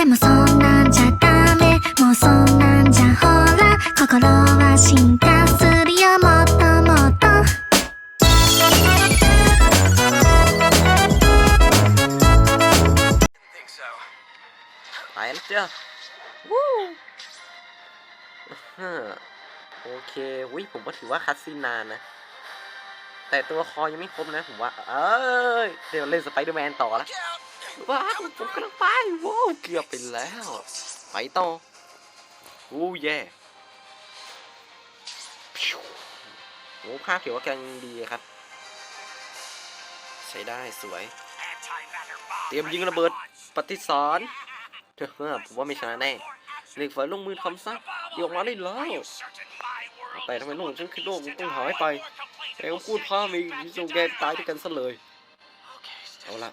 でもそんなんじゃダメもうそんなんじゃほら心は進化するよもっともっと think so. ไปแล้วจ้ะวู้ฮ่าโอเควิผมก็ถือว่าคัดซีนนานนะ แต่ตัวละคอยังไม่ครบนะ ผมว่า เอ้ย เดี๋ยวเล่นสไปเดอร์แมนต่อละ ว้าวผมกำลังไปว้าวเกือบไปแล้ว ไปต่อวู้แย่พิ้โอ้ภาพถือว่ากำลังดีครับ ใช้ได้สวย เตรียมยิงระเบิดปฏิสารเฮ้อผมว่าไม่ชนะแน่เหล็กไฟลงมือทำซะโยกมาได้แล้วแต่ทำไมโลกฉันคือโลกต้องหายไปแต่ก็พูดพ่อมีส่งแกตายด้วยกันซะเลยเอาละ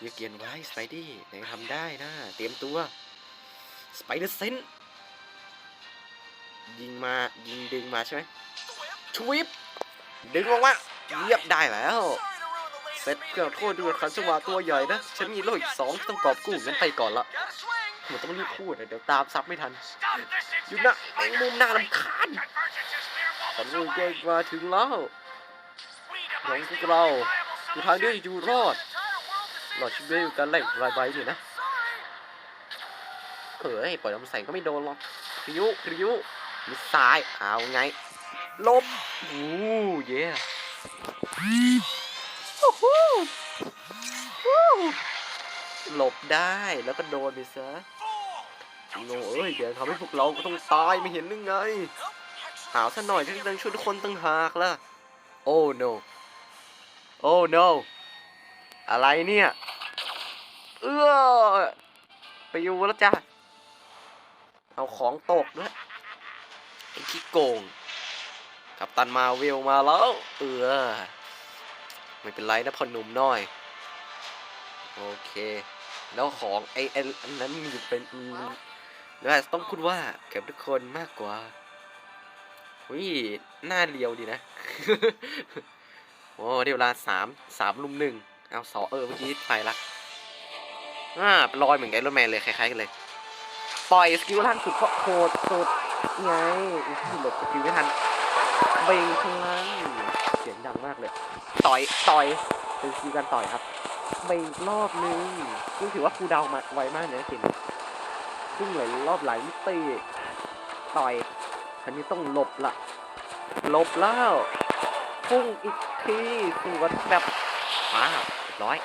อย่าเกียนไว้สไปดี้นายทำได้นะ เตรียมตัว สไปเดอร์เซนยิงมายิงดึงมาใช่ไหมทวิปดึงออกมาเยียบได้แล้วเซ็ตเกือบโทษด้วยคันจังหวะตัวใหญ่นะ ฉันมีโลกอีกสองต้องกอบกู้งั้นไปก่อนละมันต้องรีบพูดเดี๋ยวตามซับไม่ทันหยุดนะไอ้มุมหน้าลำคาญฉันรู้เกงมาถึงแล้วของพวกเราคือทางเดียวอยู่รอด รอดชีวิตอยู่กันแหล่งรายใบนี่นะเฮ้ยปล่อยลำแสงก็ไม่โดนหรอกคริ้วคริ้วมิดซ้ายเอาไงลบอู้เย่โอ้โหหลบได้แล้วก็โดนไปซะโง่เอ้ยเดี๋ยวทำให้พวกเราก็ต้องตายไม่เห็นหรือไงหาวซะหน่อยที่จะช่วยทุกคนตั้งหากล่ะ โอ้ no โอ้ no อะไรเนี่ย เออไปอยู่แล้วจ้ะเอาของตกด้วยไอ้ขี้โกง กับตันมาเวลมาแล้ว เออ ไม่เป็นไรนะพ่อหนุ่มน้อย โอเค แล้วของไอ้ไอ้อันนั้นมันอยู่เป็นอืมแล้วต้องพูดว่าเกือบทุกคนมากกว่าวิหน้าเรียวดีนะ โอ้เดี๋ยวเวลาสามสามลุมหนึ่ง เอาสองเออเมื่อกี้ไปละอ่าลอยเหมือนไอรอนแมนเลยคล้ายๆกันเลย ปล่อยสกิลล่างสุดเพราะโคตรสุดไงอุ๊ยหลบสกิลไม่ทันเบงข้างล่างเสียงดังมากเลย ต่อยต่อยเป็นสกิลการต่อยครับไปอีรอบนึงซึ่งถือว่าครูเดามาไวมากนะเกมนี้ซึ่งหลายรอบหลายมิติต่อยคันนี้ต้องหลบละหลบแล้วพุ่งอีกทีสวนแบบมาเร้อย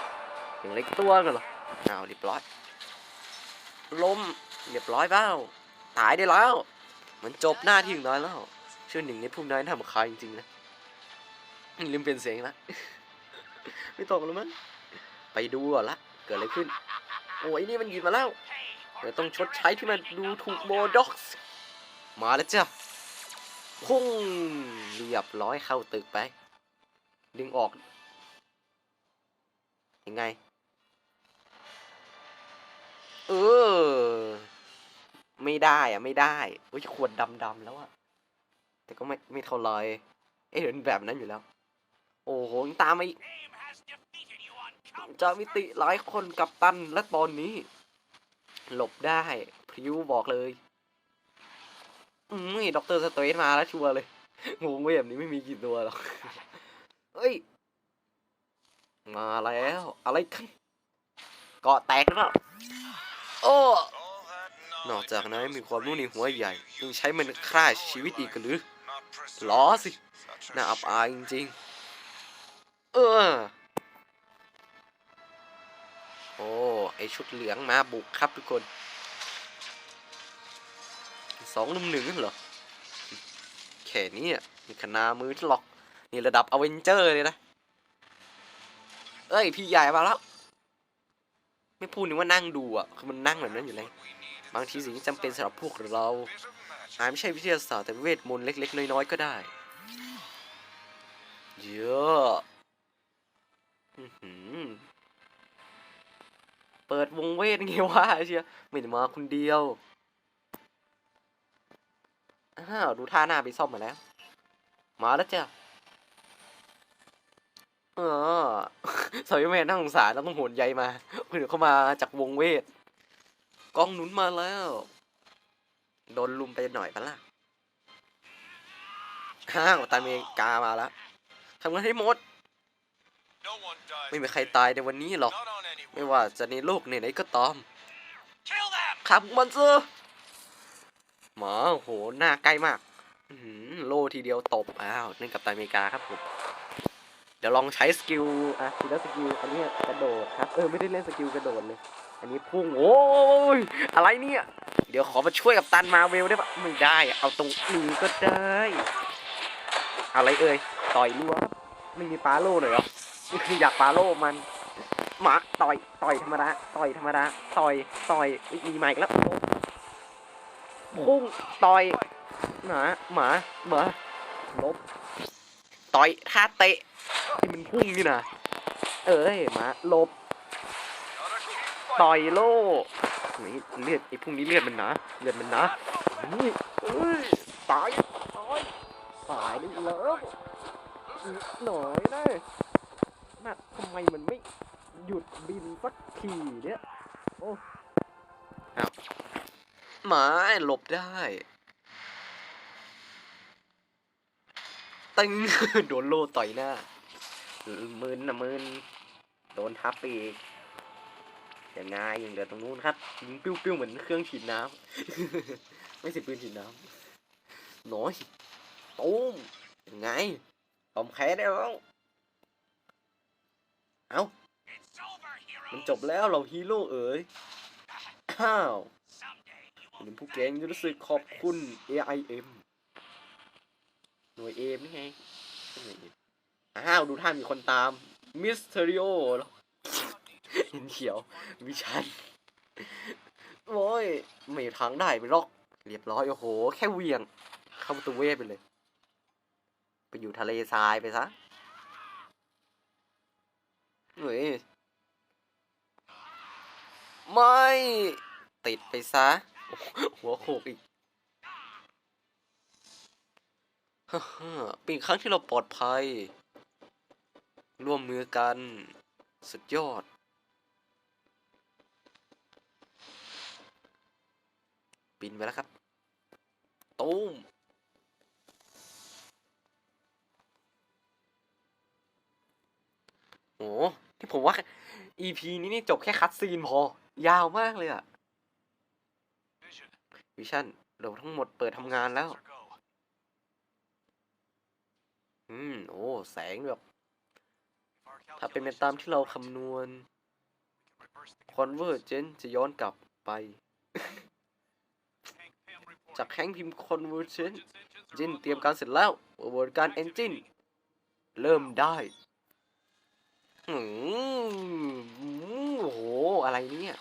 อย่างเล็กตัวกันหรอเอาเรียบร้อยล้มเรียบร้อยเปล่าตายได้แล้ว มันจบหน้าที่ของนายแล้วชื่อหนึ่งในผู้นายทำใครจริงๆนะลืมเปลี่ยนเสียงละไม่ตกแล้วมั้งไปดูก่อนละเกิดอะไรขึ้น โอ้ยนี่มันยืนมาแล้วเดี๋ยวต้องชดใช้ที่มันดูถูกโมด็อกซ์มาแล้วจ้ะพุ่งเรียบร้อยเข้าตึกไป ดึงออก ยังไง เออ ไม่ได้อะไม่ได้โอ้ยขวดดำๆแล้วอะแต่ก็ไม่ไม่เท่าไรเอ๊ะเห็นแบบนั้นอยู่แล้ว โอ้โหยังตามมาอีกจะมิติหลายคนกับตันและตอนนี้ หลบได้ พริ้วบอกเลยอืมด็อกเตอร์สเตรทมาแล้วชัวร์เลยงงเว้ยแบบนี้ไม่มีกี่ตัวหรอกเฮ้ย มาแล้ว อะไรกันเกาะแตกแล้วโอ้นอกจากนั้นมีความรู้ในหัวใหญ่ ยังใช้มันฆ่าชีวิตอีกหรือล้อสิ น่าอับอายจริงๆ เออ โอ้ ไอชุดเหลืองมาบุกครับทุกคน สองลุมหนึ่งนั่นเหรอ แค่นี้อะมีขนามือที่หลอก นี่ระดับอเวนเจอร์เลยนะ เอ้ยพี่ใหญ่มาแล้ว ไม่พูดนึกว่านั่งดูอะคือมันนั่งแบบนั้นอยู่เลย บางทีสิ่งที่จำเป็นสำหรับพวกเราอาจไม่ใช่วิทยาศาสตร์แต่เวทมนต์เล็ก ๆ น้อยๆก็ได้เยอะเปิดวงเวทไงวะเชียไม่ได้มาคนเดียวอ้าวดูท่าหน้าไปซ่อมมาแล้ว มาแล้วจ้ะ เออสอยแม่น่าสงสารแล้วต้องโหนใยมาเพื่อเข้ามาจากวงเวทกองหนุนมาแล้ว โดนลุมไปหน่อยปะล่ะห้าวตาเมกามาแล้วทำงานให้หมด ไม่มีใครตายในวันนี้หรอก ไม่ว่าจะในโลกไหนๆก็ตามขับมันเซอหมาโอ้โหหน้าใกล้มากโลทีเดียวตบอ้าวนั่นกับตันอเมกาครับผม ดี๋ยวลองใช้สกิลอะทีละสกิลอันนี้กระโดดครับเออไม่ได้เล่นสกิลกระโดดเลยอันนี้พุ่งโอ้ยอะไรเนี่ย เดี๋ยวขอมาช่วยกับตันมาเวลได้ปะไม่ได้เอาตรงนี้ก็ได้อะไรเอ่ยต่อยรัวไม่มีปาโล่หน่อยหรอคืออยากปาโล่มันหมาต่อยต่อยธรรมดาต่อยธรรมดาต่อยต่อยอุ๊ยมีไมค์แล้วพุ่งต่อยหมาหมาหมาลบ ต่อยท่าเตะที่มันพุ่งนี่นะเอ้ยหมาลบ Not a cheap fight. ต่อยโล่นี่เลือดไอ้พวกนี้เลือดมันหนาเลือดมันหนานี่เอ้ยตายตายตายได้แล้วหน่อยนะน่ะทำไมมันไม่หยุดบินสักทีเนี่ยโอ้อ้าวหมาหลบได้ ตึงโดนโลต่อยหน้ามืนนะมืนโดนทับไปอีกยังไงยังเหลือตรงนู้นครับยิงปิ้วๆเหมือนเครื่องฉีดน้ำ ไม่ใช่ปืนฉีดน้ำน้อยตูมยังไงผมแพ้ได้แล้วเอ้ามันจบแล้วเราฮีโร่เอ๋ยอ้าวผมผู้เก่งจะรู้สึกขอบคุณ AIM หน่วยเอมนี่ไงหน่วย AM อ้าวดูท่ามีคนตาม มิสเทอริโอเห็นเขียววิชัน โอ้ย ไม่ทางได้ไปหรอก เรียบร้อย โอ้โห แค่เวียง เข้าประตูเวไปเลย ไปอยู่ทะเลทรายไปซะเฮ้ย ไม่ ติดไปซะ หัวโขกอีก ฮ่าฮ่าเป็นครั้งที่เราปลอดภัย ร่วมมือกัน สุดยอด บินไปแล้วครับ ตูมโอ้ที่ผมว่า EP นี้นี่จบแค่คัดซีนพอ ยาวมากเลยอะวิชั่นเราทั้งหมดเปิดทำงานแล้ว Or go. อืม โอ้ แสงแบบ If our ถ้าเป็นไป calculations ตามที่เรา are correct, คำนวณ we can reverse the คอนเวอร์เจนจะย้อนกลับไป Hank Pym reporting. จากแข้งพิมพ์คอนเวอร์เจน Engines, engines are จิน both เตรียม loaded. การเสร็จแล้วกระบวนการเอนจินเริ่มได้อืมโอ้โห อะไรเนี่ย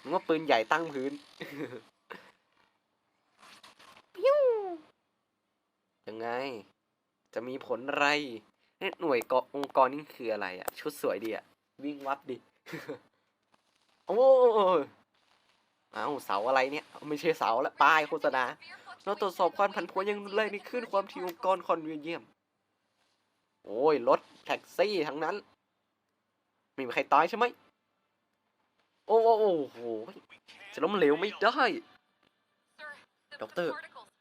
มันว่าปืนใหญ่ตั้งพื้นปิ้วยังไง จะมีผลอะไรเนี่ยหน่วยกอองค์กรนี่คืออะไรอะชุดสวยดีอะวิ่งวับดิ โอ้ยเอ้าเสาอะไรเนี่ย ไม่ใช่เสาละป้ายโฆษณาเราตรวจสอบความผันผวนอยังรุนแรงในคลื่นความถี่องค์กรคอนเวเยียม โอ้ย รถแท็กซี่ทั้งนั้นไม่มีใครตายใช่ไหม โอ้โอ้โอ้โห We can't จะล้มเหลวไม่ได้ ด็อกเตอร์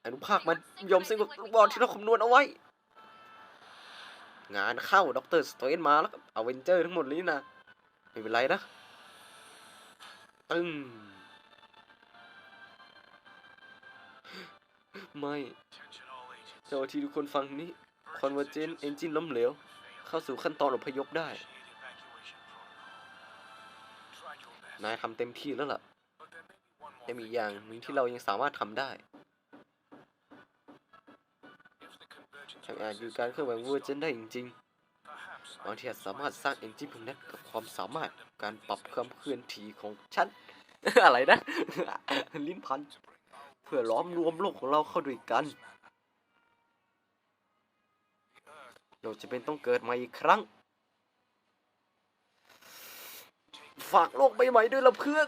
อนุภาคมันยอมสิ่งกับลูกบอลที่เราคำนวณเอาไว้ งานเข้าด็อกเตอร์สเตนมาแล้วเอาเวนเจอร์ทั้งหมดนี้นะไม่เป็นไรนะ ตึ้งไม่เจ้าหน้าที่ทุกคนฟังนี้ Urgent Convergent engines Engine ล้มเหลว เข้าสู่ขั้นตอนอพยพได้ นายทำเต็มที่แล้วล่ะ แต่มีอย่าง that หนึ่งที่เรายังสามารถทำได้ convergence หากอาจ process อการเคลื่อนไหว can be เวอร์เจนได้จริงๆบางทีอาจสามารถสร้างเอนจินพวกนั้นกับความสามารถการปรับความเคลื่อนที่ของฉัน อะไรนะ ลิ้นพัน เพื่อล้อมรวมโลกของเราเข้าด้วยกัน เราจะเป็นต้องเกิดใหม่อีกครั้ง ฝากโลกใบใหม่ด้วยละเพื่อน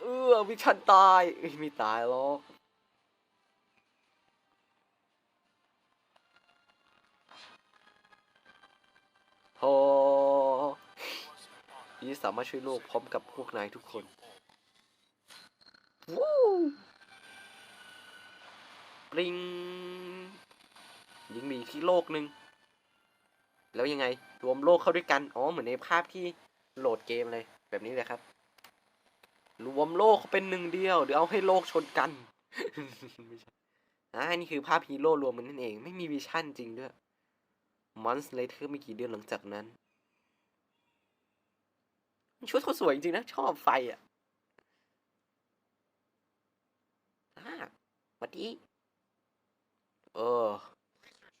เออวิชันตายไม่ตายหรอก พอ was an honor นี่สามารถช่วยโลกพร้อมกับพวกนายทุกคนวู้ปริงยิงมีที่โลกหนึ่งแล้วยังไงรวมโลกเข้าด้วยกัน อ๋อ เหมือนในภาพที่โหลดเกมเลย แบบนี้เลยครับ รวมโลกเขาเป็นหนึ่งเดียวเดี๋ยวเอาให้โลกชนกัน ไม่ใช่อ่านี่คือภาพฮีโร่รวมมันนั่นเอง ไม่มีวิชั่นจริงด้วย มอนสเลเทอร์ไม่กี่เดือนหลังจากนั้นชุดเขาสวยจริงๆนะ ชอบไฟอะอ่าสวัสดีเออ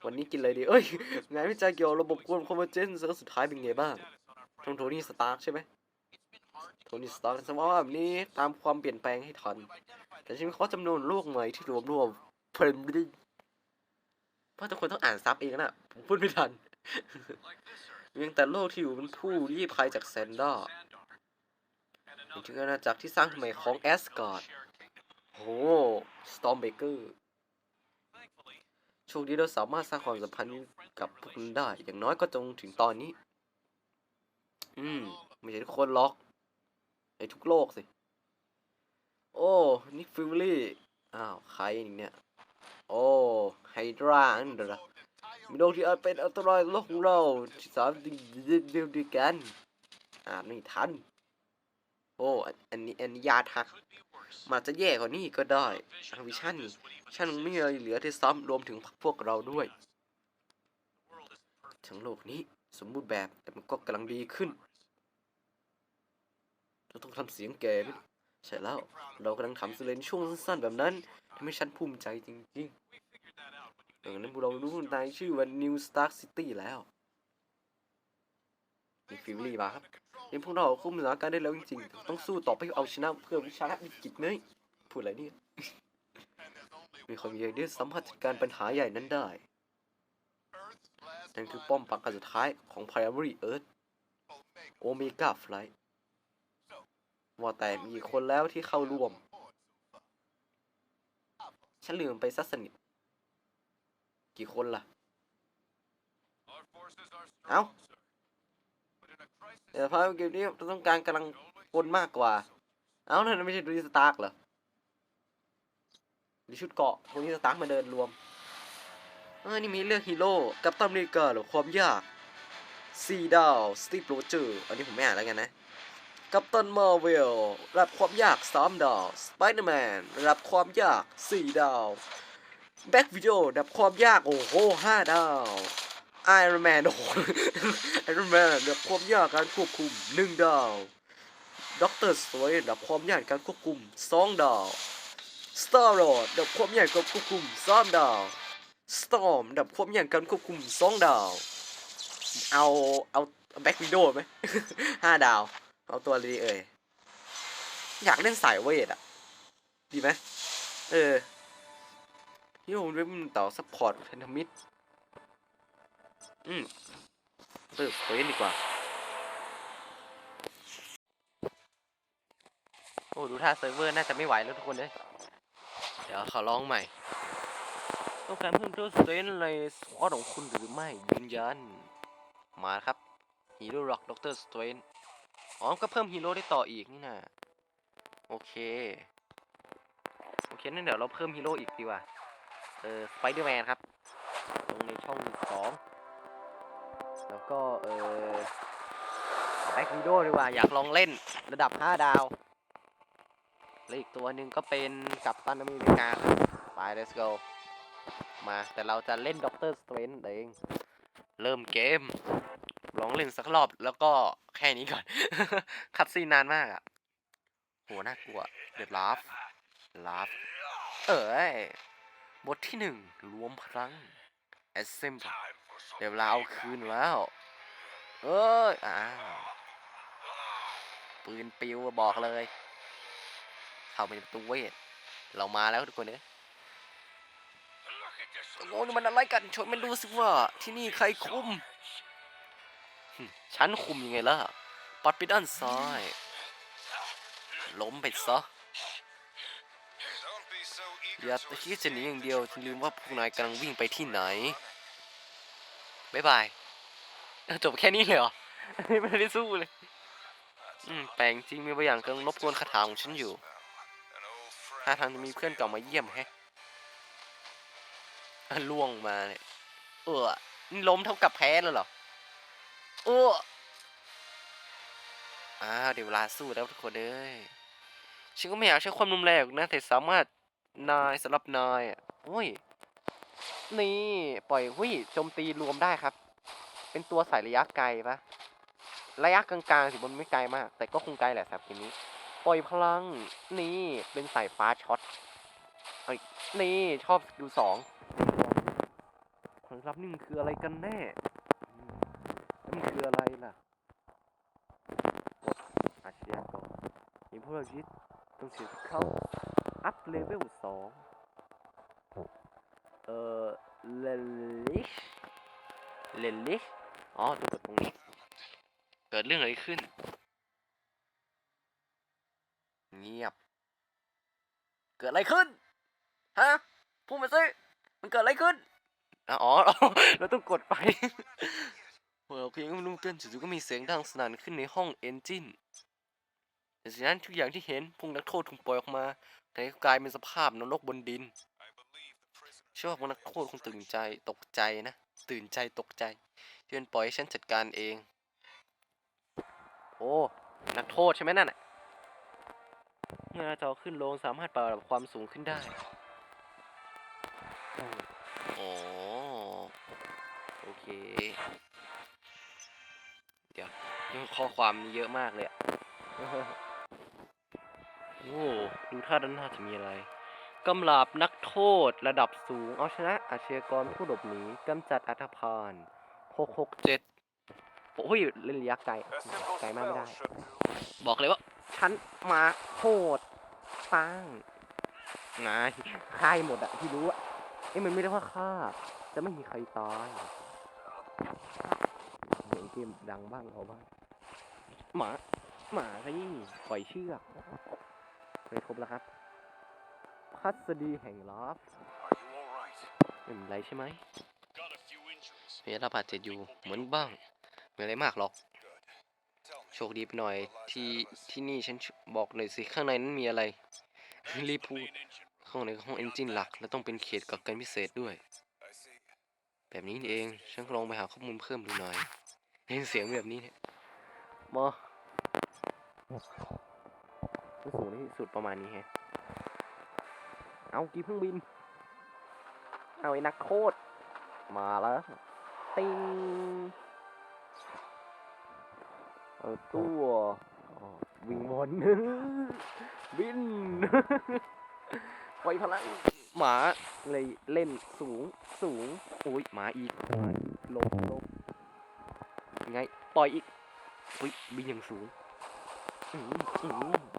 วันนี้กินอะไรดี เอ้ย งานวิจัยเกี่ยวระบบกวนคอมเมอร์เจนส์สุดท้ายเป็นไงบ้างทงโทนี่สตาร์ใช่ไหมโทนี่สตาร์สมมติว่าแบบนี้ตามความเปลี่ยนแปลงให้ทัน แต่ฉันขอจำนวนโลกใหม่ที่รวมรวมเพลินดิ เพราะทุกคนต้องอ่านซับเองนะผมพูดไม่ทันเพียงแต่โลกที่อยู่เป็นผู้ลี้ภัยจากแซนด้าถึงอาณาจักรที่สร้างใหม่ของแอสการ์ดโอ้สตอมเบเกอร์โชคดีเราสามารถสร้างความสัมพันธ์กับพวกนั้นได้ อย่างน้อยก็จงถึงตอนนี้ อืม ไม่ใช่ทุกคนหรอกไอ้ทุกโลกสิ โอ้ นิกฟิลลี่ อ้าว ใครอีกเนี่ย โอ้ ไฮดราอันเดอร์มีโลกที่อาจเป็นอันตรายโลกของเราที่สามารถเดียวด้วยกันอ่านไม่ทันโอ้อันนี้อันนี้ยาทักมันอาจะแย่กว่านี้ก็ได้ทางวิชั่นฉันไม่มีอะไรเหลือที่ซ้ำรวมถึงพวกเราด้วยทั้งโลกนี้สมบูรณ์แบบแต่มันก็กำลังดีขึ้น เราต้องทำเสียงแก่ใช่แล้ว เรากำลังทำสเลนช่วงสั้นๆแบบนั้นทำให้ฉันภูมิใจจริงๆ ดังนั้นพวกเรารู้นายชื่อว่า New Stark City แล้วมีฟิลลี่มาครับนี่พวกเราคุมสถานการณ์ได้แล้วจริงๆ ต้องสู้ต่อไปเอาชนะเพื่อวิชาวิกฤตเนยพูดอะไรเนี่ย มีความเยอะที่สามารถจัดการปัญหาใหญ่นั้นได้ นั่นคือป้อมปราการสุดท้ายของ Primary Earth Omega Flight ว่าแต่มีกี่คนแล้วที่เข้าร่วม ฉันลืมไปซะสนิท กี่คนล่ะ เอ้าแต่ภาพเกมนี้เราต้องการกำลังคนมากกว่า เอ้านั่นไม่ใช่โทนี่สตาร์กเหรอหรือชุดเกราะโทนี่สตาร์กมาเดินรวมเออนี่มีเรื่องฮีโร่กับตัมอเมริกาเหรอความยากซีดาวสตีฟโรเจอร์อันนี้ผมไม่อ่านแล้วกันนะกัปตันมาร์เวลระดับความยาก 3 ดาว สไปเดอร์แมนระดับความยาก 4 ดาว แบ็กวิดีโอดับความยาก โอ้โห5ดาวไอรอนแมนโอ้โหไอรอนแมนดับความยากการควบคุม1ดาวด็อกเตอร์สวยระดับความยากการควบคุม2ดาวสตาร์โรดดับความยากการควบคุม3ดาวสตอมดับความยากการควบคุม2ดาว เอาเอาแบ็กวิดีโอไหม5ดาว เอาตัวอะไรดีเอ่ยอยากเล่นสายเวทอะ ดีไหมเออ ที่ผมเล่นต่อซัพพอร์ตพันธมิตรอืมเออเล่นดีกว่า โอ้ ดูท่าเซิร์ฟเวอร์น่าจะไม่ไหวแล้วทุกคนเลยเดี๋ยวขอร้องใหม่ ต้องการเพิ่มตัวสเตนในสควอตของคุณหรือไม่ยืนยัน มาครับฮีโร่ร็อกด็อกเตอร์สเตนอ๋อก็เพิ่มฮีโร่ได้ต่ออีกนี่นะโอเค โอเคนั่นเดี๋ยวเราเพิ่มฮีโร่อีกดีกว่า ออสไปเดอร์แมนครับ ลงในช่องสองแล้วก็เออแบ็ควีโดดีกว่าอยากลองเล่นระดับ 5 ดาว แล้วอีกตัวหนึ่งก็เป็นกัปตันอเมริกาครับไป let's go มาแต่เราจะเล่นด็อกเตอร์สเตรนเอง เริ่มเกม ลองเล่นสักรอบแล้วก็แค่นี้ก่อน คัดซีนนานมากอะโหน่ากลัว เดือดลาฟลาฟเอ้ย บทที่หนึ่งรวมพลัง assemble เดี๋ยวเราเอาคืนแล้ว เอ้ยอ้าวปืนปิวบอกเลย เข้าไปในประตูเวท เรามาแล้วทุกคนเนี่ยโอ้นี่มันอะไรกันชนมันดูสิว่า ที่นี่ใครคุมหึฉันคุมยังไงล่ะ ปัดไปด้านซ้าย ล้มไปซะ อย่าคิดจะหนีอย่างเดียวลืมว่าพวกนายกำลังวิ่งไปที่ไหนบ๊ายบายจบแค่นี้เลยเหรอไม่ได้สู้เลยอืมแปลงจริงมีบางอย่างกำลังรบกวนคาถาของฉันอยู่ท่าทางจะมีเพื่อนเก่ามาเยี่ยมแฮะล่วงมาเนี่ยเออนี่ล้มเท่ากับแพ้แล้วเหรอเอออ้าวเดี๋ยวเวลาสู้แล้วทุกคนเอ้ยฉันก็ไม่อยากใช้ความรุนแรงนะแต่สามารถ นายสำหรับนายอะโอ้ย นี่ปล่อยหุ้ยโจมตีรวมได้ครับ เป็นตัวสายระยะไกลปะระยะกลางๆสิมันไม่ไกลมาก แต่ก็คงไกลแหละสำหรับเกมนี้ ปล่อยพลัง นี่เป็นสายฟ้าช็อตเอ้นี่ชอบดูสองผลลัพธ์นี่มันคืออะไรกันแน่มันคืออะไรล่ะอาชญากรมีพวกเรายึดต้องเสียเขา อัพเลเวลสองเอ่อเลลิชเลลิชอ๋อตัวกดตรงนี้ เกิดเรื่องอะไรขึ้น เงียบ เกิดอะไรขึ้น ฮะ พูดมาสิมันเกิดอะไรขึ้นอะอ๋อ เราต้องกดไปเมื่อเพียงไม่รู้เต้นจู่ๆก็มีเสียงดังสนั่นขึ้นในห้องเอนจินแต่จากนั้นทุกอย่างที่เห็นพวกนักโทษถูกปล่อยออกมา แต่ก็กลายเป็นสภาพนรกบนดิน เชื่อว่าพวกนักโทษคงตื่นใจตกใจนะ ตื่นใจตกใจเชิญปล่อยให้ฉันจัดการเอง โอ้ นักโทษใช่ไหมนั่นน่ะเมื่อหน้าจอขึ้นลงสามารถปรับความสูงขึ้นได้ โอ๋อโอเค เดี๋ยวข้อความเยอะมากเลยอะ โอ้ดูท่าด้านหน้าจะมีอะไรกำลับนักโทษระดับสูง เอาชนะอาชญากรผู้หลบหนีกำจัดอัธพาล667 โอ้ยเล่นระยะไกลไกลมากไม่ได้ บอกเลยว่า ฉันมาโหดสร้งนายค่ายหมดอะที่รู้อะเอ้มันไม่ได้ว่าฆ่าจะไม่มีใครตายเสียงเกมดังบ้างเอาบ้างหมาหมาสิปล่อยเชือก ไปครบแล้วครับ พัสดีแห่งลับ Are you alright? ไม่เป็นไรใช่ไหม Got a few injuries. มีระบาดเจ็บอยู่เหมือนบ้างไม่อะไรมากหรอก Good. Tell me. โชคดีไปหน่อยที่ที่นี่ฉันบอกหน่อยสิข้างในนั้นมีอะไร รีบพูด Main engine. ข้างในห้องเอนจินหลัก และต้องเป็นเขตกักกันพิเศษด้วย I see. แบบนี้นี่เอง ฉันก็ลองไปหาข้อมูลเพิ่มดูหน่อยเห็นเสียงแบบนี้เนี่ยมา ผู้สูงที่สุดประมาณนี้ฮะ เอากีเพิ่งบิน เอาไอ้นักโคตร มาแล้ว ติงเออตัวอ๋อวิ่งวนบินปล่อยพลังหมาเลยเล่นสูงสูงอุ้ยหมาอีกลบลบยังไงปล่อยอีกอุ้ยบินอย่างสูงอืมอืม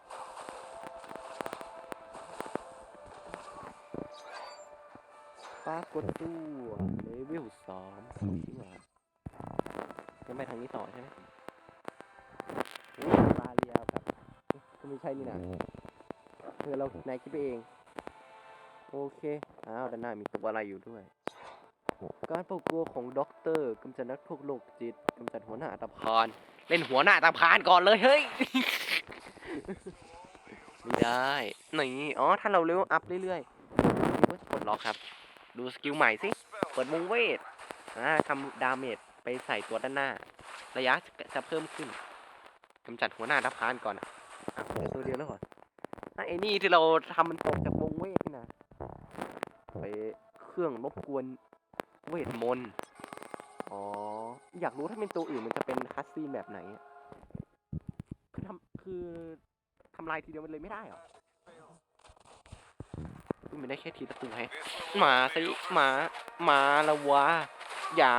ากฏตัวเลเวลสามที่ว่าจะไปทางนี้ต่อใช่ไหมอุ้ยลาเรียแบบเอ๊ะก็ไม่ใช่นี่นะเออเรานายคิดไปเอง โอเค อ้าว ด้านหน้ามีตัวอะไรอยู่ด้วย การปกตัวของด็อกเตอร์กำจัดนักโทษโรคจิตกำจัดหัวหน้าอัตภานเล่นหัวหน้าอัตภานก่อนเลยเฮ้ยไม่ได้ นี่ อ๋อ ถ้าเราเร็วอัพเรื่อยๆนี่ก็จะปลดล็อกครับ ดูสกิลใหม่สิ เปิดวงเวทอ่าทำดาเมจไปใส่ตัวด้านหน้า ระยะจะเพิ่มขึ้นกำจัดหัวหน้าอัตภานก่อนอะอ่ตัวเดียวแล้วเหรออะไอ้นี่ที่เราทำมันตกจากวงเวทนี่นะไปเครื่องรบกวนเวทมนต์อ๋อ อยากรู้ถ้าเป็นตัวอื่นมันจะเป็นคัสซีนแบบไหน คือทำคือทำลายทีเดียวมันเลยไม่ได้เหรอ อุ๊ยมันได้แค่ทีละตัวแฮะหมาสิหมาหมาละวะอย่า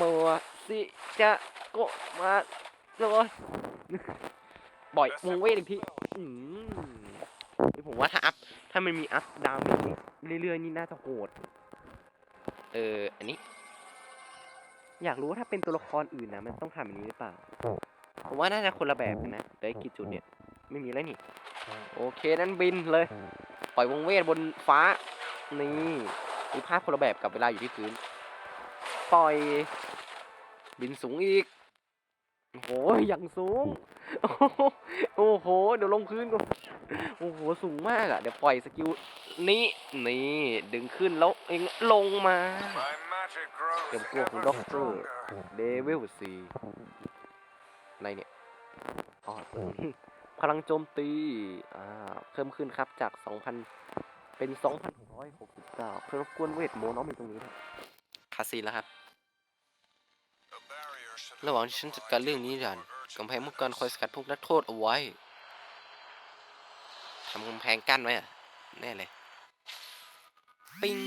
มัวสิจะโกะมาเลยบ่อย วงเวทอีกทีอืมผมว่าถ้าอัพ ถ้ามันมีอัพดาวนี้เรื่อยๆนี่น่าจะโหด เออ อันนี้ อยากรู้ว่าถ้าเป็นตัวละครอื่นนะ มันต้องทำแบบนี้หรือเปล่า ผมว่าน่าจะคนละแบบนะแต่ไอ้กี่จุดเนี่ย ไม่มีแล้วนี่ โอเค นั้นบินเลย ปล่อยวงเวทบนฟ้า นี่มีภาพคนละแบบกับเวลาอยู่ที่พื้น ปล่อย บินสูงอีก โอ้โหอย่างสูงโอ้โหโอ้โห เดี๋ยวลงพื้นก่อนโอ้โห สูงมากอะเดี๋ยวปล่อยสกิลนี้ นี่ ดึงขึ้นแล้วเองลงมาเตรียมตัวของด็อกเตอร์เลเวลสี่อะไรเนี่ยอ๋อ พลังโจมตีอ่าเพิ่มขึ้นครับจาก 2,000 เป็น 2,669 เพิ่มรบกวนเวทโมน้องมีตรงนี้ด้วยคาซีนแล้วครับ ระหว่างที่ฉันจัดการเรื่องนี้ดันกำแพงป้องกันคอยสกัดพวกนักโทษเอาไว้ทำกำแพงกั้นไว้อะแน่เลยปิง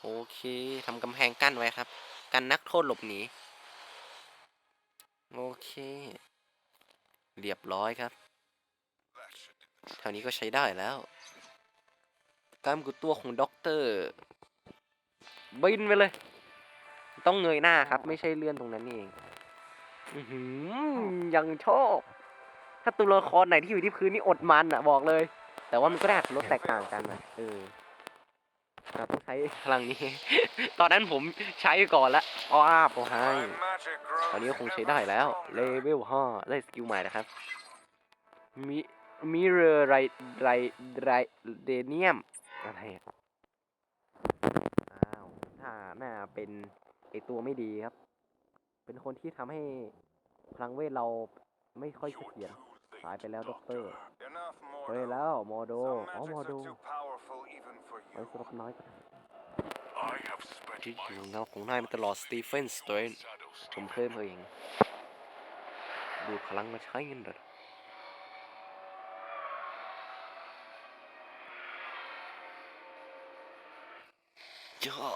โอเคทำกำแพงกั้นไว้ครับ กันนักโทษหลบหนี โอเค เรียบร้อยครับเท่านี้ก็ใช้ได้แล้วกล้ารกุดตัวของด็อกเตอร์บินไปเลย ต้องเงยหน้าครับ ไม่ใช่เลื่อนตรงนั้นนี่เองอยังชอบถ้าตัวละครไหนที่อยู่ที่พื้นนี่อดมันอะบอกเลย แต่ว่ามันก็ได้รถแตกต่างกันนะเออเราต้องใช้พลังนี้ ตอนนั้นผมใช้ก่อนละอ้าบเอาให้ ตอนนี้ก็คงใช้ได้แล้วเลเวลห้าได้สกิลใหม่นะครับมิมิเรอไรไรไรเดเนียมอะไรอะอ้าวถ้าน่าเป็นไอตัวไม่ดีครับ เป็นคนที่ทำให้พลังเวทเราไม่ค่อยเสถียรตายไปแล้วด็อกเตอร์เฮ้ยแล้วโมโดอ๋อโมโดไว้สำหรับน้อยก็ได้ ที่อยู่เงาของนายมาตลอดสตีเฟนสเตรนผมเพิ่มเองดูพลังมาใช้เงินเด้อย่า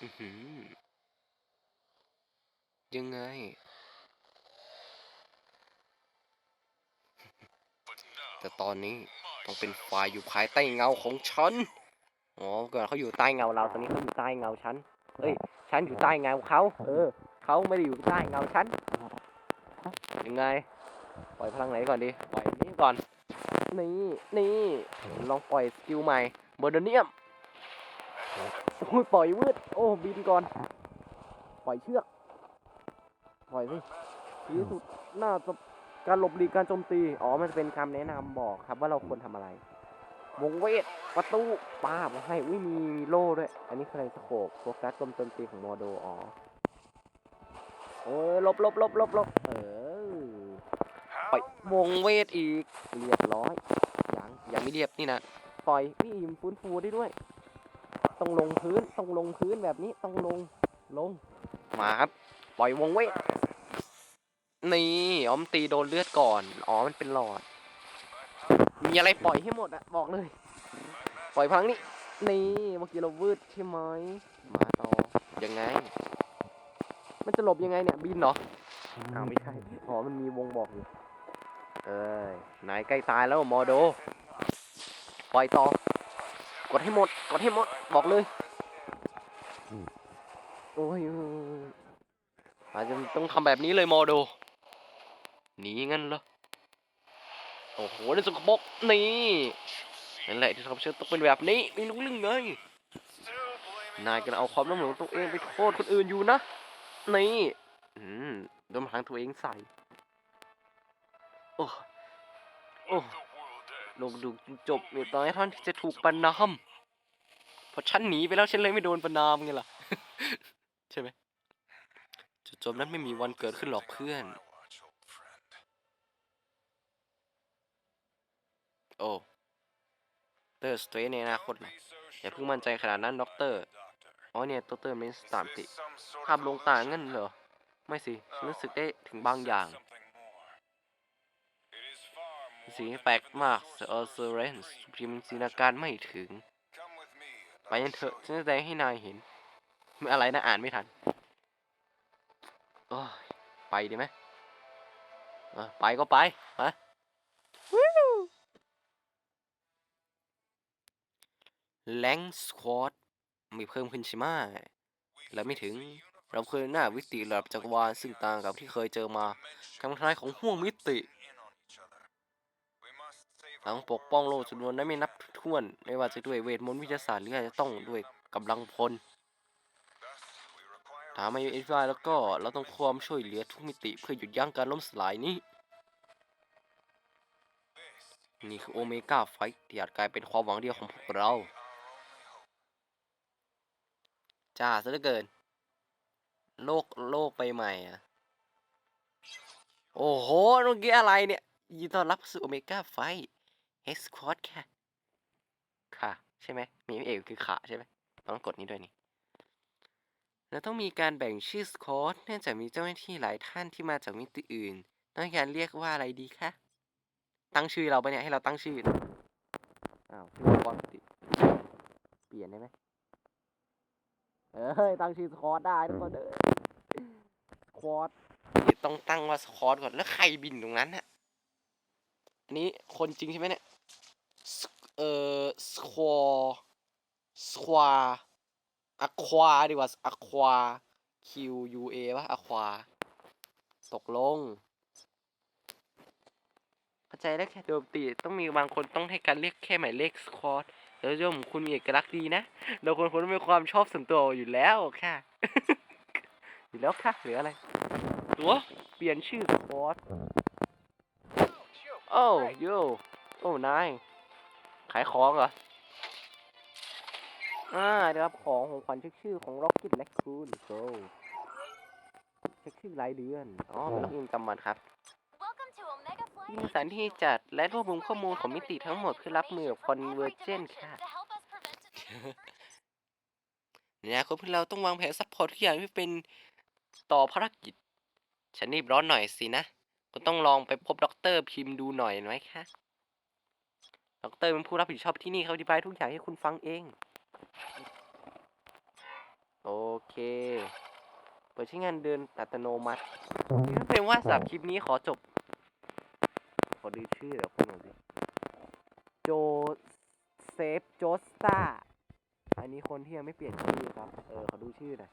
อือหือยังไง แต่ตอนนี้ต้องเป็นฝ่ายอยู่ภายใต้เงาของฉัน อ๋อเกิดเขาอยู่ใต้เงาเราตอนนี้เขาอยู่ใต้เงาฉันเอ้ยฉันอยู่ใต้เงาเขาเออเขาไม่ได้อยู่ใต้เงาฉันยังไง ปล่อยพลังไหนก่อนดีปล่อยนี้ก่อนนี่นี่ลองปล่อยสกิลใหม่โมเดเนียมโอ้ยปล่อยวืดโอ้บินก่อน ปล่อยเชือก ปล่อยสิที่สุดน่าจะการหลบหลีกการโจมตี อ๋อ มันจะเป็นคำแนะนำบอกครับว่าเราควรทำอะไร วงเวท ประตูป้าบให้อุ้ยมีมีโล่ด้วย อันนี้คืออะไรสโคปโฟกัสโจมโจมตีของโมโดอ๋อเออหลบหลบหลบหลบหลบเออปล่อยวงเวทอีก เรียบร้อยยังยังไม่เรียบนี่นะปล่อยพี่อิมฟื้นฟูได้ด้วย ต้องลงพื้นต้องลงพื้นแบบนี้ต้องลงลงมาครับ ปล่อยวงเวทนี่อ๋อมนตีโดนเลือดก่อน อ๋อมันเป็นหลอด มีอะไรปล่อยให้หมดอะบอกเลย ปล่อยพลังนี้นี่เมื่อกี้เราวืดใช่ไหมมาต่อยังไง มันจะหลบยังไงเนี่ยบินเหรออ้าวไม่ใช่อ๋อมันมีวงบอกอยู่เอ้ยนายใกล้ตายแล้วมอโด ปล่อยต่อกดให้หมดกดให้หมดบอกเลยโอ้ยอาจจะต้องทำแบบนี้เลยมอโดหนีงั้นเหรอโอ้โหในสกปรกนี่ นั่นแหละที่ทำฉันต้องเป็นแบบนี้ไม่รู้เรื่องไงนายกำลังเอาความล้มเหลวของตัวเองไปโทษคนอื่นอยู่นะนี่อืมโดนพลังตัวเองใส่โอ้โอ้ลงดูจบเนี่ยตอนท่านที่จะถูกประนามเพราะฉันหนีไปแล้วฉันเลยไม่โดนประนามไงล่ะใช่ไหมจุดจบนั้นไม่มีวันเกิดขึ้นหรอกเพื่อน โอ้ เตอร์สเตรนในอนาคตเหรอย่าเพิ่งมั่นใจขนาดนั้นด็อกเตอร์อ๋อเนี่ยตัวเตอร์เมนสตามติภาพลงตางั้นเหรอ ไม่สิรู้สึกได้ถึงบางอย่างสีแปลกมากเออเซเรนส์พิมพ์จินตนาการไม่ถึง ไปยันเถอะฉันจะแสดงให้นายเห็นไม่อะไรนะอ่านไม่ทันโอ้ยไปดีไหมไปก็ไปมา แรงสควอตมีเพิ่มขึ้นใช่ไหมและไม่ถึงเราเคยหน้าวิติระดับจักรวาลซึ่งต่างกับที่เคยเจอมาคำทำนายของห่วงมิติหลังปกป้องโลกจำนวนนั้นไม่นับถ้วน ไม่ว่าจะด้วยเวทมนต์วิทยาศาสตร์หรืออาจจะต้องด้วยกำลังพลถามมาอยู่เอฟแล้วก็เราต้องความช่วยเหลือทุกมิติเพื่อหยุดยั้งการล้มสลายนี้ นี่คือโอเมก้าไฟที่อาจกลายเป็นความหวังเดียวของพวกเรา จ้าซะเหลือเกิน โลกโลกไปใหม่อะโอ้โหเมื่อกี้อะไรเนี่ย ยินต้อนรับสู่โอเมก้าไฟเฮสควอตค่ะ ค่ะ ใช่ไหม มีเอกคือขาใช่ไหมต้องกดนี้ด้วยนี่ แล้วต้องมีการแบ่งชื่อสควอตเนื่องจากมีเจ้าหน้าที่หลายท่านที่มาจากมิติอื่น ต้องการเรียกว่าอะไรดีคะ ตั้งชื่อเราไปเนี่ยให้เราตั้งชื่ออ้าวชื่อสควอตติ เปลี่ยนได้ไหม เอ้ยตั้งชื่อสควอตได้ทุกคนเด้อสควอตต้องตั้งว่าสควอตก่อนแล้วใครบินตรงนั้นฮะอันนี้คนจริงใช่ไหมเนี่ยเอ่อสควอสควาอะควาดีกว่าอะควา Q U A ป่ะอะควา ตกลงเข้าใจแล้วแค่โดยปกติต้องมีบางคนต้องให้การเรียกแค่หมายเลขสควอต แล้วย่อมคุณมีเอกลักษณ์ดีนะเราคนคนมีความชอบส่วนตัวอยู่แล้วค่ะ อยู่แล้วค่ะหรืออะไรตัวเปลี่ยนชื่อสควอตโอ้โยโอ้นายขายของเหรออ่าได้รับของของขวัญเช็คชื่อของ Rocket Raccoon Go เช็คชื่อรายเดือน อ๋อเป็นล็อกอินจำวันครับ Welcome to Omega Flight มี สถานที่จัดและรวบรวมข้อมูลของมิติทั้งหมดเพื่อรับมือกับ Convergent ค่ะ to help us prevent disaster. ในอนาคตพวกเราต้องวางแผนซัพพอร์ตทุกอย่างที่เป็นต่อภารกิจ ฉันรีบร้อนหน่อยสินะคุณต้องลองไปพบด็อกเตอร์พิมพ์ดูหน่อยไหมคะด็อกเตอร์เป็นผู้รับผิดชอบที่นี่เขาอธิบายทุกอย่างให้คุณฟังเอง โอเคเปิดใช้งานเดินอัตโนมัตินี่ก็เป็นว่าสำหรับคลิปนี้ขอจบข อดูชื่อเดี๋ยวคุณหน่อยสิโจเซฟโจสตาอันนี้คนที่ยังไม่เปลี่ยนชื่อครับ เออเขาดูชื่อหน่อย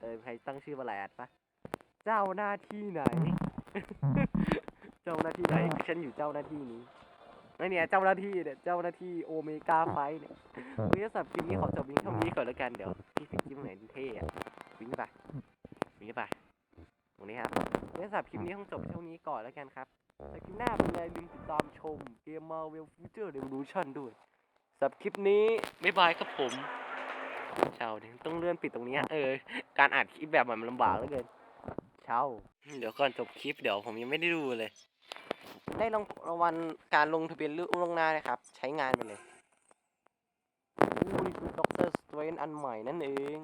เออใครตั้งชื่อมาแลดปะเจ้าหน้าที่ไหน เจ้าหน้าที่ไหนฉันอยู่เจ้าหน้าที่นี้นั่นเนี่ยเจ้าหน้าที่เนี่ยเจ้าหน้าที่โอเมก้าไฟเนี่ยวันนี้สำหรับคลิปนี้ขอจบเพียงเท่านี้ก่อนแล้วกันเดี๋ยวพี่ฟิกคลิปไหนเท่อะวิ่งไปวิ่งไป รงนี้ครับวันนี้สำหรับคลิปนี้ต้องจบเท่านี้ก่อนแล้วกันครับแต่คลิปหน้าเป็นอะไรลืมติดตามชมเกม Marvel Future Revolution ด้วยสำหรับคลิปนี้บ๊ายบายครับผมเช้าเนี่ยต้องเลื่อนปิดตรงเนี้ยเออ การอ่านคลิปแบบมันลำบากเหลือเกินเช้าเดี๋ยวก่อนจบคลิปเดี๋ยวผมยังไม่ได้ดูเลย ได้รางรางวัลการลงทะเบียนล่วงหน้านะครับ ใช้งานไปเลยอู้นี่คือด็อกเตอร์สเตรนอันใหม่นั่นเอง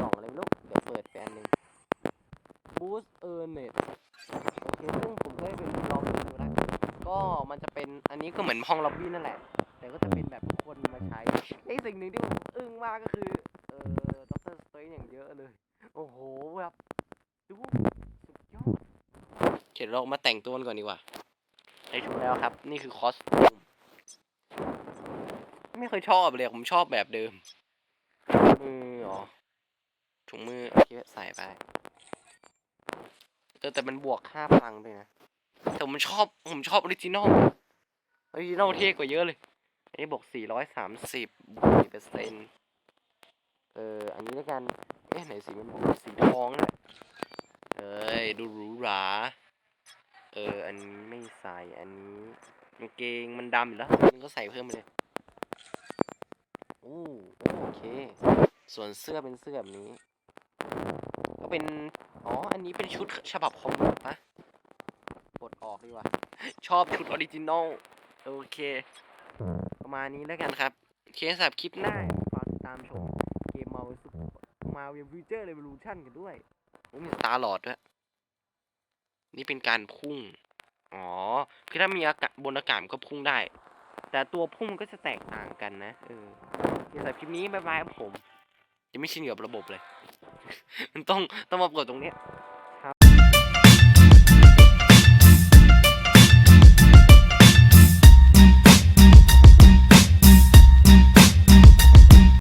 กล่องอะไรไม่รู้เดี๋ยวเปิดไปอันหนึ่ง บูสเออร์เน็ตโอเคซึ่งผมก็ได้ไปลองดูแล้วก็มันจะเป็นอันนี้ก็เหมือนห้องล็อบบี้นั่นแหละ แต่ก็จะเป็นแบบคนมาใช้ไอ้สิ่งหนึ่งที่ผมอึ้งมากก็คือ เออด็อกเตอร์สเตรนอย่างเยอะเลย โอ้โหแบบดูสุดยอดเขียนเรามาแต่งตัวกันก่อนดีกว่าได้ชุดแล้วครับ นี่คือคอสตูมไม่เคยชอบเลยผมชอบแบบเดิมมืออ๋อถุงมือโอเคใส่ไปเอแต่มันบวกค่าพลังด้วยนะ แต่ผมชอบผมชอบออริจินอลออริจินอลเท่กว่าเยอะเลย อันนี้บวกสี่ร้อก430บวกเปอร์เซ็นต์เอออันนี้แล้วกัน เอ๊ะไหนสีมันบอกสีทองน่ะเอ้ยดูหรูหราเออ อันนี้ไม่ใส่ อันนี้กางเกงมันดำอยู่แล้วอันก็ใส่เพิ่มไปเลยอู้โอเค ส่วนเสื้อเป็นเสื้อแบบนี้ ก็เป็น อ๋อ อันนี้เป็นชุดฉบับคอมมิกปะกดออกดีกว่า ชอบชุดออริจินอล โอเค ประมาณนี้แล้วกันครับ เคสำหรับคลิปหน้าฝากติดตามชม เกมมาวิมาเวลฟิวเจอร์เรวิลูชันกันด้วยมีตาหลอดด้วย นี่เป็นการพุ่ง อ๋อ คือถ้ามีอากาศบนอากาศก็พุ่งได้ แต่ตัวพุ่งมันก็จะแตกต่างกันนะ เออเคสำหรับคลิปนี้ บ๊ายบายครับผมยังไม่ชินกับระบบเลย มันต้องต้องมาเปิดตรงนี้